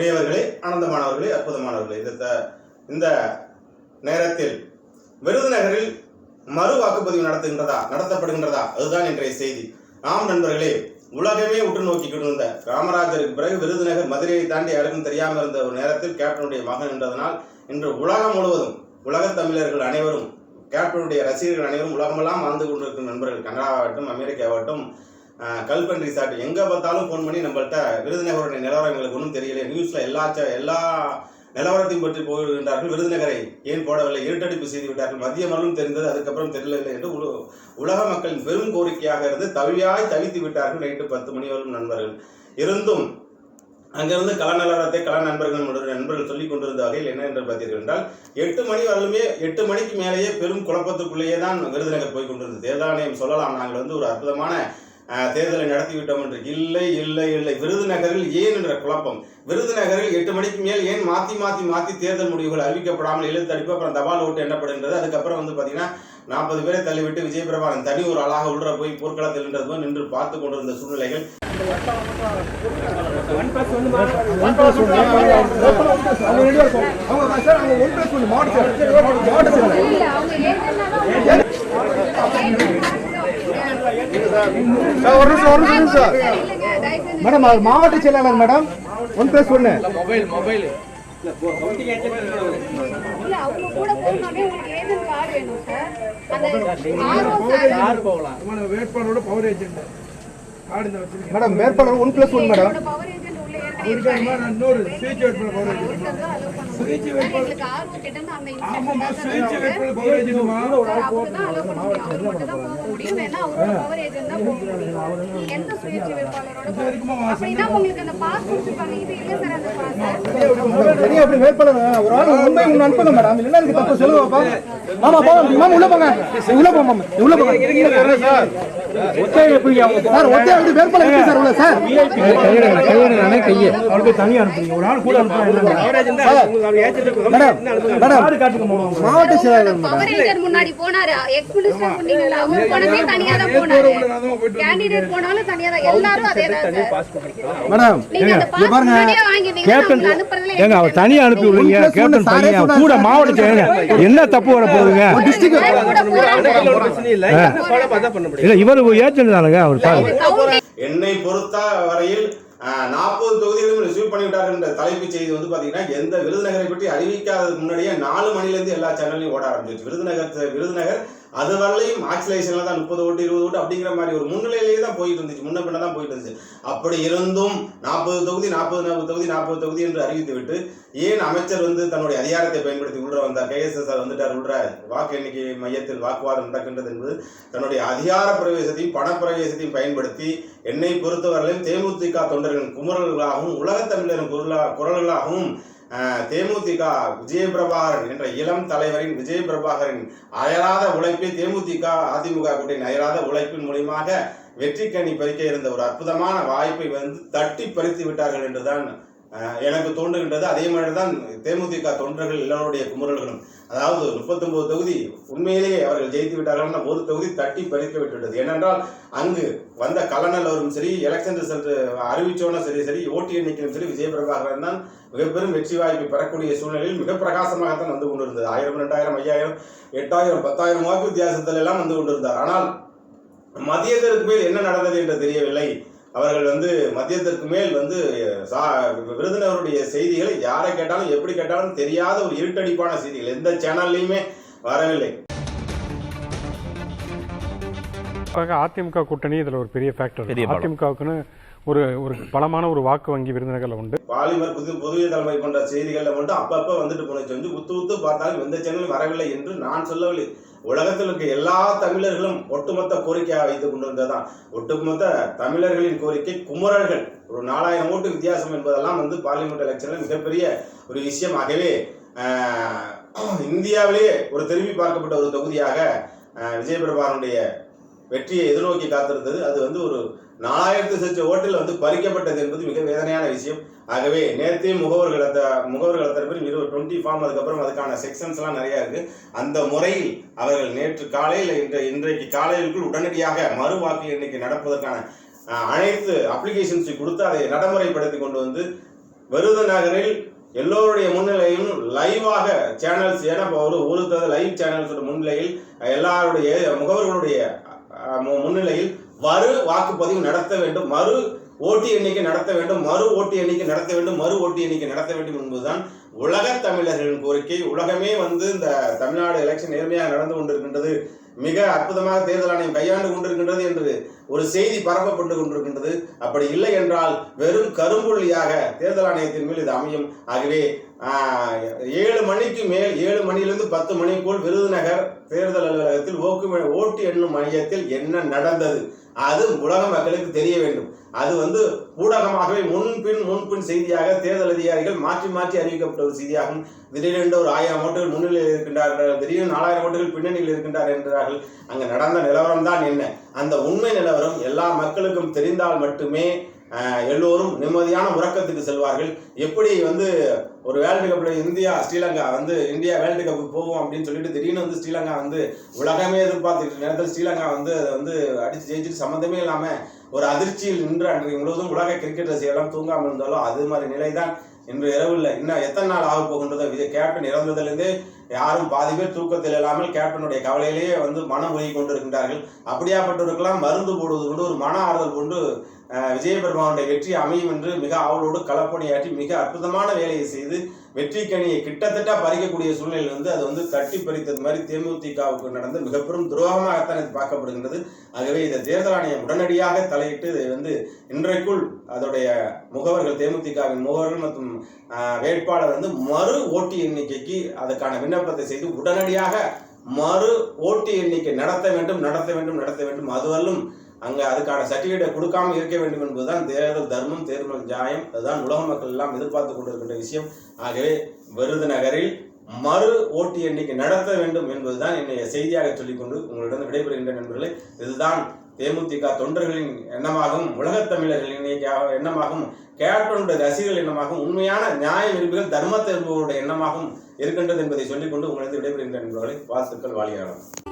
இணையவர்களே ஆனந்தமானவர்களே அற்புதமானவர்களே. இந்த இந்த நேரத்தில் விருதுநகரில் மறு வாக்குப்பதிவு நடத்துகின்றதா நடத்தப்படுகின்றதா? அதுதான் இன்றைய செய்தி. ஆம் நண்பர்களே உலகமே உற்று நோக்கி கொண்டிருந்த காமராஜருக்கு பிறகு விருதுநகர் மதுரையை தாண்டி யாருக்கும் தெரியாமல் இருந்த ஒரு நேரத்தில் கேப்டனுடைய மகன் என்றதனால் இன்று உலகம் முழுவதும் உலகத் தமிழர்கள் அனைவரும் கேப்டனுடைய ரசிகர்கள் அனைவரும் உலகமெல்லாம் வாழ்ந்து கொண்டிருக்கும் நண்பர்கள் கனடாவாகட்டும் அமெரிக்காவாகட்டும் கல்பன் ரிசார்ட் எங்கே பார்த்தாலும் ஃபோன் பண்ணி நம்மள்ட்ட விருதுநகருடைய நிலவரம் எங்களுக்கு ஒன்றும் தெரியல. நியூஸில் எல்லா எல்லா நிலவரத்தையும் பற்றி போகின்றார்கள் விருதுநகரை. ஏன் போடவில்லை? இருட்டடிப்பு செய்து விட்டார்கள். மத்திய மரலும் தெரிந்தது அதுக்கப்புறம் தெரியவில்லை என்று உல- உலக மக்களின் பெரும் கோரிக்கையாக இருந்து தவியாய் தவித்து விட்டார்கள் நைட்டு பத்து மணி வரும் நண்பர்கள். இருந்தும் அங்கிருந்து கள நிலவரத்தை கள நண்பர்கள் நண்பர்கள் சொல்லிக் கொண்டிருந்த வகையில் என்ன என்று பார்த்தீர்கள் என்றால் எட்டு மணி வரலுமே எட்டு மணிக்கு மேலேயே பெரும் குழப்பத்துக்குள்ளேயே தான் விருதுநகர் போய் கொண்டிருந்தது. தேர்தல் ஆணையம் சொல்லலாம். நாங்கள் வந்து ஒரு அற்புதமான தேர்தலை நடத்திவிட்டோம் என்று. இல்லை இல்லை இல்லை. விருதுநகரில் ஏன் என்ற குழப்பம். விருதுநகரில் எட்டு மணிக்கு மேல் ஏன் மாற்றி மாற்றி மாற்றி தேர்தல் முடிவுகள் அறிவிக்கப்படாமல் இழுத்தடிப்பு அப்புறம் தபால் ஓட்டு எண்ணப்படுகின்றது? அதுக்கப்புறம் வந்து பார்த்தீங்கன்னா நாற்பது பேரை தள்ளிவிட்டு விஜய் பிரபாகரன் தனி ஒரு ஆளாக உள்ள போய் போர்க்களத்தில் நின்றது போல் நின்று பார்த்து கொண்டிருந்த சூழ்நிலைகள். அவங்க ஒரு நிமிஷம் ஒரு நிமிஷம் மேடம் அவர் மாவட்ட செயலாளர் மேடம். ஒன் பிளஸ் ஒன்னு இல்ல அவங்க கூட போகணும்னாலே உங்களுக்கு ஏஜென்ட் கார்டு வேணும் சார். அந்த ஆர்ஓ சார். வேட்பாளரோட பவர் ஏஜென்ட் கார்டு இந்த வச்சிருக்கேன். மேடம் வேட்பாளர் one plus one madam. Power agent உள்ள ஏற்கனவே இருக்காரு. நான் இன்னொரு சுயேட்சை வேட்பாளர் பவர் இருந்து அந்த ஆமாம்மா சுயேட்சை வேட்பாளர் பவர் ஏஜென்ட்மா சார், சுயேட்சை அப்படி வேட்பாளர் ஒரு ஆள் உண்மை ஒன்று அனுப்புங்க மேடம் இல்லைன்னா இதுக்கு தப்பு. சொல்லுங்க பாப்பா. மாமா போங்க மாமா உள்ள போங்க. உள்ள போங்க மாமா. உள்ள போங்க. சார். ஒத்தை எப்படி சார் ஒத்தை எப்படி வேட்பாளர் சார் உள்ள. சார். அவருக்கு தனியா அனுப்புறீங்க ஒரு ஆள் கூட மேடம் மாவட்ட செயலாளர் மேடம். முன்னாடி போனாரு. எக்ஸ் மினிஸ்டர் சொன்னீங்கல்ல அவர் போனதே தனியா தான் போனாரு. கேண்டிடேட் போனாலும் தனியா தான். எல்லாரும் அதே தான் சார். மேடம் நீங்க அந்த pass பாருங்க. முன்னாடியே வாங்கிட்டீங்கன்னா கேப்டன் ஏங்க அவர் தனியா அனுப்பி விடுறீங்க. கேப்டன் தனியா கூட. மாவட்ட என்ன தப்பு வர போகுதுங்க. இல்ல இவர் ஏஜென்ட் தானுங்க அவர் பாருங்க. என்னை பொறுத்த வரையில் நாற்பது தொகுதிகளும் ரிசீவ் பண்ணிவிட்டார்கள் என்ற தலைப்புச் செய்தி வந்து பார்த்தீங்கன்னா எந்த விருதுநகரை பற்றி அறிவிக்காததுக்கு முன்னாடியே நாலு மணிலேருந்து எல்லா சேனல்லையும் ஓட ஆரம்பிச்சிருச்சு. விருதுநகர் விருதுநகர் அது வரலையும் ஆக்சிலேஷனில் தான் முப்பது ஓட்டு இருபது ஓட்டு அப்படிங்கிற மாதிரி ஒரு முன்னிலையிலேயே தான் போயிட்டு இருந்துச்சு முன்ன பின்ன தான் போயிட்டு இருந்துச்சு அப்படி இருந்தும் நாற்பது தொகுதி நாற்பது நாற்பது தொகுதி நாற்பது தொகுதி என்று அறிவித்து விட்டு ஏன் அமைச்சர் வந்து தன்னுடைய அதிகாரத்தை பயன்படுத்தி உள்ள வந்தார்? கேஎஸ்எஸ்ஆர் வந்துட்டார். உள்ள வாக்கு எண்ணிக்கை மையத்தில் வாக்குவாதம் நடக்கின்றது என்பது தன்னுடைய அதிகார பிரவேசத்தையும் பணப்பிரவேசத்தையும் பயன்படுத்தி என்னை பொறுத்தவரையிலும் தேமுதிக தொண்டர்களின் குமுறல்களாகவும் உலகத் தமிழரின் குரலா குரல்களாகவும் தேமுதிக விஜயபிரபாகரன் என்ற இளம் தலைவரின் விஜய் பிரபாகரின் அயராத உழைப்பை தேமுதிக அதிமுக கூட்டின் அயராத உழைப்பின் மூலியமாக வெற்றி கணி பறிக்க இருந்த ஒரு அற்புதமான வாய்ப்பை வந்து தட்டி பறித்து விட்டார்கள் என்றுதான் எனக்கு தோன்றுகின்றது அதே மாதிரி தான் தேமுதிக தொண்டர்கள் எல்லோருடைய குமுறல்களும். அதாவது முப்பத்தொன்பது தொகுதி உண்மையிலேயே அவர்கள் ஜெயித்து விட்டார்கள் ஒரு தொகுதி தட்டி பறிக்க விட்டுவிட்டது. ஏனென்றால் அங்கு வந்த கலநல்லவரும் சரி எலெக்ஷன் ரிசல்ட் அறிவிச்சோனும் சரி சரி ஓட்டு எண்ணிக்கையும் சரி விஜயபிரபாகரன் தான் மிகப்பெரும் வெற்றி வாய்ப்பை பெறக்கூடிய சூழ்நிலையில் மிக பிரகாசமாகத்தான் வந்து கொண்டிருந்தது. ஆயிரம் ரெண்டாயிரம் ஐயாயிரம் எட்டாயிரம் பத்தாயிரம் வாக்கு வித்தியாசத்தில் எல்லாம் வந்து கொண்டிருந்தார். ஆனால் மதியத்திற்கு மேல் என்ன நடந்தது என்று தெரியவில்லை. அவர்கள் வந்து மதியத்திற்கு மேல் வந்து சா- விருதுநகருடைய செய்திகளை யாரை கேட்டாலும் எப்படி கேட்டாலும் தெரியாத ஒரு இருட்டடிப்பான செய்திகள். எந்த சேனல்லையுமே வரவில்லை. அதிமுக கூட்டணி இதுல ஒரு பெரிய ஃபேக்டர். அதிமுகவுக்குன்னு ஒரு ஒரு பலமான ஒரு வாக்கு வங்கி விருதுநகர்ல உண்டு. பாலிமர் புது புதிய தலைமை போன்ற செய்திகளில் மட்டும் அப்பப்போ வந்துட்டு போனச்சு வந்து உத்து உத்து பார்த்தாலும் எந்த சேனலும் வரவில்லை என்று நான் சொல்லவில்லை. உலகத்தில் இருக்க எல்லா தமிழர்களும் ஒட்டுமொத்த கோரிக்கையாக வைத்துக் கொண்டிருந்ததுதான். ஒட்டுமொத்த தமிழர்களின் கோரிக்கை குமரர்கள். ஒரு நாலாயிரம் ஓட்டு வித்தியாசம் என்பதெல்லாம் வந்து பார்லிமெண்ட் எலெக்ஷன்ல மிகப்பெரிய ஒரு விஷயம். ஆகவே இந்தியாவிலேயே ஒரு திரும்பி பார்க்கப்பட்ட ஒரு தொகுதியாக ஆஹ், வெற்றியை எதிர்நோக்கி காத்திருந்தது. அது வந்து ஒரு நாலாயிரத்து சச்ச ஓட்டில் வந்து பறிக்கப்பட்டது என்பது மிக வேதனையான விஷயம். ஆகவே நேரத்தையும் முகவர்கள் அத்த முகவர்கள் தரப்பில் இருபது டுவெண்ட்டி ஃபார்ம் அதுக்கப்புறம் அதுக்கான செக்ஷன்ஸ்லாம் நிறையா இருக்குது அந்த முறையில் அவர்கள் நேற்று காலையில் இன்று இன்றைக்கு காலையிலுக்குள் உடனடியாக மறு வாக்கு எண்ணிக்கை நடப்பதற்கான அனைத்து அப்ளிகேஷன்ஸை கொடுத்து அதை நடைமுறைப்படுத்தி கொண்டு வந்து விருதுநகரில் எல்லோருடைய முன்னிலையும் லைவாக சேனல்ஸ் ஏன்னா ஒரு ஒரு லைவ் சேனல்ஸோட முன்னிலையில் எல்லாருடைய முகவர்களுடைய மு- முன்னிலையில் மறு வாக்குப்பதிவு நடத்த வேண்டும். மறு ஓட்டு எண்ணிக்கை நடத்த வேண்டும். மறு ஓட்டு எண்ணிக்கை நடத்த வேண்டும். மறு ஓட்டு எண்ணிக்கை நடத்த வேண்டும் என்பதுதான் உலகத் தமிழர்களின் கோரிக்கை. உலகமே வந்து இந்த தமிழ்நாடு எலெக்ஷன் நேர்மையாக நடந்து கொண்டிருக்கின்றது. மிக அற்புதமாக தேர்தல் ஆணையம் கையாண்டு கொண்டிருக்கின்றது என்று ஒரு செய்தி பரப்பப்பட்டு கொண்டிருக்கின்றது. அப்படி இல்லை என்றால் வெறும் கரும்புள்ளியாக தேர்தல் ஆணையத்தின் மேல் இது அமையும். ஆகவே ஏழு மணிக்கு மேல் ஏழு மணியிலிருந்து பத்து மணிக்குள் விருதுநகர் தேர்தல் அலுவலகத்தில் ஓக்கு ஓட்டு எண்ணும் மையத்தில் என்ன நடந்தது? அது உலக மக்களுக்கு தெரிய வேண்டும். அது வந்து ஊடகமாகவே முன்பின் முன்பின் செய்தியாக தேர்தல் அதிகாரிகள் மாற்றி மாற்றி அறிவிக்கப்பட்ட ஒரு செய்தியாகும். திடீரென்று ஒரு ஆயிரம் ஓட்டுகள் முன்னிலையில் இருக்கின்றார்கள். திடீரென்று நாலாயிரம் ஓட்டுகள் பின்னணியில் இருக்கின்றார் என்றார்கள். அங்கு நடந்த நிலவரம் தான் என்ன? அந்த உண்மை நிலவரம் எல்லா மக்களுக்கும் தெரிந்தால் மட்டுமே எல்லோரும் நிம்மதியான உறக்கத்துக்கு செல்வார்கள். எப்படி வந்து ஒரு வேர்ல்டு கப்பில் இந்தியா ஸ்ரீலங்கா வந்து இந்தியா வேர்ல்டு கப்பு போவோம் அப்படின்னு சொல்லிட்டு திடீர்னு வந்து ஸ்ரீலங்கா வந்து உலகமே எதிர்பார்த்துட்டு நேரத்தில் ஸ்ரீலங்கா வந்து அதை வந்து அடிச்சு ஜெயிச்சுட்டு சம்மந்தமே இல்லாமல் ஒரு அதிர்ச்சியில் நின்று அன்றைக்கு முழுவதும் உலக கிரிக்கெட் ரசிகர்லாம் தூங்காமல் இருந்தாலும் அது மாதிரி நிலை தான் இன்று இரவில் இன்னும் எத்தனை நாள் ஆக போகின்றதோ விஜய் கேப்டன் இறந்ததுலேருந்தே யாரும் பாதி பேர் தூக்கத்தில் இல்லாமல் கேப்டனுடைய கவலையிலேயே வந்து மனம் உருகி கொண்டிருக்கின்றார்கள். அப்படியாப்பட்டவருக்கெல்லாம் மருந்து போடுவது கொண்டு ஒரு மன ஆறுதல் கொண்டு விஜயபெருமானுடைய வெற்றி அமையும் என்று மிக ஆவலோடு களப்பணியாற்றி மிக அற்புதமான வேலையை செய்து வெற்றி கணியை கிட்டத்தட்ட பறிக்கக்கூடிய சூழ்நிலையில் வந்து அது வந்து தட்டி பறித்தது மாதிரி தேமுதிகவுக்கு நடந்த மிக பெரும் துரோகமாகத்தான் இது பார்க்கப்படுகின்றது. ஆகவே இந்த தேர்தல் ஆணையம் உடனடியாக தலையிட்டு இதை வந்து இன்றைக்குள் அதோடைய முகவர்கள் தேமுதிகவின் முகவர்கள் மற்றும் வேட்பாளர் வந்து மறு ஓட்டு எண்ணிக்கைக்கு அதற்கான விண்ணப்பத்தை செய்து உடனடியாக மறு ஓட்டு எண்ணிக்கை நடத்த வேண்டும் நடத்த வேண்டும் நடத்த வேண்டும். அதுவல்லும் அங்கே அதுக்கான சர்டிஃபிகேட்டை கொடுக்காம இருக்க வேண்டும் என்பதுதான் தேர்தல் தர்மம் தேர்தல் நியாயம். அதுதான் உலக மக்கள் எல்லாம் எதிர்பார்த்து கொண்டிருக்கின்ற விஷயம். ஆகவே விருதுநகரில் மறு ஓட்டு எண்ணிக்கை நடத்த வேண்டும் என்பதுதான் என்னைய செய்தியாக சொல்லிக்கொண்டு உங்களிடம் விடைபெறுகின்ற நண்பர்களே. இதுதான் தேமுதிக தொண்டர்களின் எண்ணமாகவும் உலகத் தமிழர்களின் எண்ணமாகவும் கேப்டனுடைய ரசிகர்கள் எண்ணமாகவும் உண்மையான நியாய விரும்புகள் தர்ம விரும்புவருடைய எண்ணமாகவும் இருக்கின்றது என்பதை சொல்லிக்கொண்டு உங்களது விடைபெறுகின்ற நண்பர்களை. வாழ்த்துக்கள் வாழ்கிறார்கள்